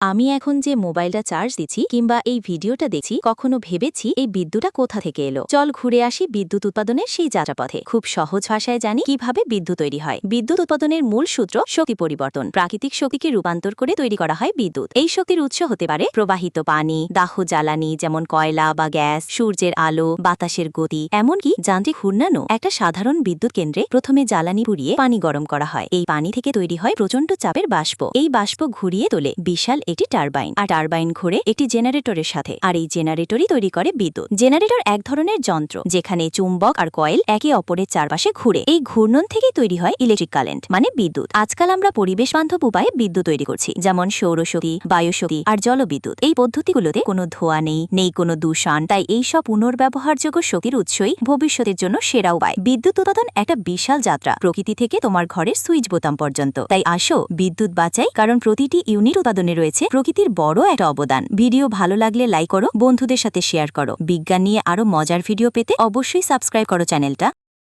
আমি এখন যে মোবাইলটা চার্জ দিচ্ছি কিংবা এই ভিডিওটা দেখছি, কখনো ভেবেছি এই বিদ্যুৎটা কোথা থেকে এলো। চল ঘুরে আসি বিদ্যুৎ উৎপাদনের সেই যাত্রাপথে। খুব সহজ ভাষায় জানি কীভাবে বিদ্যুৎ তৈরি হয়। বিদ্যুৎ উৎপাদনের মূল সূত্র শক্তি পরিবর্তন। প্রাকৃতিক শক্তিকে রূপান্তর করে তৈরি করা হয় বিদ্যুৎ। এই শক্তির উৎস হতে পারে প্রবাহিত পানি, দাহ জ্বালানি যেমন কয়লা বা গ্যাস, সূর্যের আলো, বাতাসের গতি, এমনকি যান্ত্রিক ঘূর্ণানো একটা সাধারণ বিদ্যুৎ কেন্দ্রে প্রথমে জ্বালানি পুড়িয়ে পানি গরম করা হয়। এই পানি থেকে তৈরি হয় প্রচণ্ড চাপের বাষ্প। এই বাষ্প ঘুরিয়ে তোলে বিশাল একটি টারবাইন। আর টারবাইন ঘুরে একটি জেনারেটরের সাথে। আর এই জেনারেটরই তৈরি করে বিদ্যুৎ। জেনারেটর এক ধরনের যন্ত্র, যেখানে চুম্বক আর কয়েল একে অপরের চারপাশে ঘুরে। এই ঘূর্ণন থেকেই তৈরি হয় ইলেকট্রিক কারেন্ট মানে বিদ্যুৎ। আজকাল আমরা পরিবেশ বান্ধব উপায়ে বিদ্যুৎ তৈরি করছি, যেমন সৌরশক্তি, বায়ুশক্তি আর জলবিদ্যুৎ। এই পদ্ধতিগুলোতে কোনো ধোয়া নেই নেই কোনো দূষণ। তাই এই সব পুনর্ব্যবহারযোগ্য শক্তির উৎসই ভবিষ্যতের জন্য সেরা উপায়। বিদ্যুৎ উৎপাদন একটা বিশাল যাত্রা। প্রকৃতি থেকে তোমার ঘরের সুইচ বোতাম পর্যন্ত। তাই আসো বিদ্যুৎ বাঁচাই, কারণ প্রতিটি ইউনিট উৎপাদনে রয়েছে। প্রকৃতির বড় একটা অবদান। ভিডিও ভালো লাগলে লাইক করো, বন্ধুদের সাথে শেয়ার করো। বিজ্ঞান নিয়ে আরও মজার ভিডিও পেতে অবশ্যই সাবস্ক্রাইব করো চ্যানেলটা।